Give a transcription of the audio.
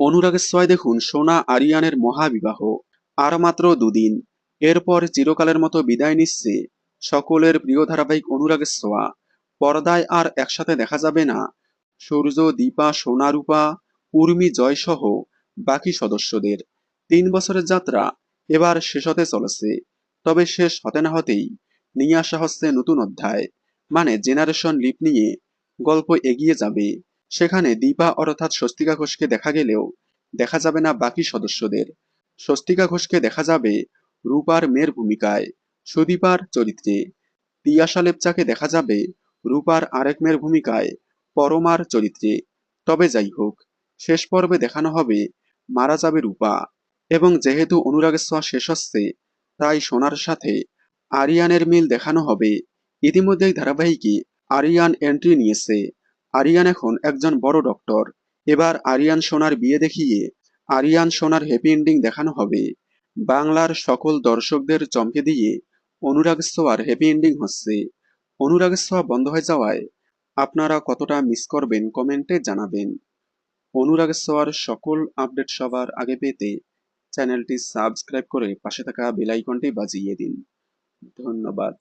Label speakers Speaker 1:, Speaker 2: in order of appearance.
Speaker 1: অনুরাগের ছোঁয়ায় দেখুন সোনা আরিয়ানের মহাবিবাহ। আর মাত্র দুদিন। এরপর চিরকালের মতো বিদায় নিচ্ছে সকলের প্রিয় ধারাবাহিক অনুরাগের ছোঁয়া পর্দায় আর একসাথে দেখা যাবে না। সূর্য, দীপা, সোনারূপা, উর্মি জয় সহ বাকি সদস্যদের। তিন বছরের যাত্রা এবার শেষ হতে চলেছে। তবে শেষ হতে না হতেই নিয়ে আসা হচ্ছে নতুন অধ্যায় মানে জেনারেশন লিপ নিয়ে গল্প এগিয়ে যাবে। সেখানে দীপা অর্থাৎ স্বস্তিকা ঘোষকে দেখা গেলেও দেখা যাবে না বাকি সদস্যদের। স্বস্তিকা ঘোষকে দেখা যাবে রূপার মেয়ের ভূমিকায়, সুদীপার চরিত্রে। তিয়াশা লেপচাকে দেখা যাবে রূপার আরেক মেয়ের ভূমিকায়, পরমার চরিত্রে। তবে যাই হোক, শেষ পর্বে দেখানো হবে মারা যাবে রূপা। এবং যেহেতু অনুরাগের ছোঁয়া শেষ হচ্ছে, তাই সোনার সাথে আরিয়ানের মিল দেখানো হবে। ইতিমধ্যেই ধারাবাহিকে আরিয়ান এন্ট্রি নিয়েছে। আরিয়ান এখন একজন বড় ডক্টর এবার আরিয়ান সোনার বিয়ে দেখিয়ে আরিয়ান সোনার হ্যাপি এন্ডিং দেখানো হবে। বাংলার সকল দর্শকদের চমকে দিয়ে অনুরাগ সোয়ার হ্যাপি এন্ডিং হচ্ছে। অনুরাগ ছোঁয়া বন্ধ হয়ে যাওয়ায় আপনারা কতটা মিস করবেন কমেন্টে জানাবেন। অনুরাগ ছোঁয়ার সকল আপডেট সবার আগে পেতে চ্যানেলটি সাবস্ক্রাইব করে পাশে থাকা বেল আইকনটি বাজিয়ে দিন। ধন্যবাদ।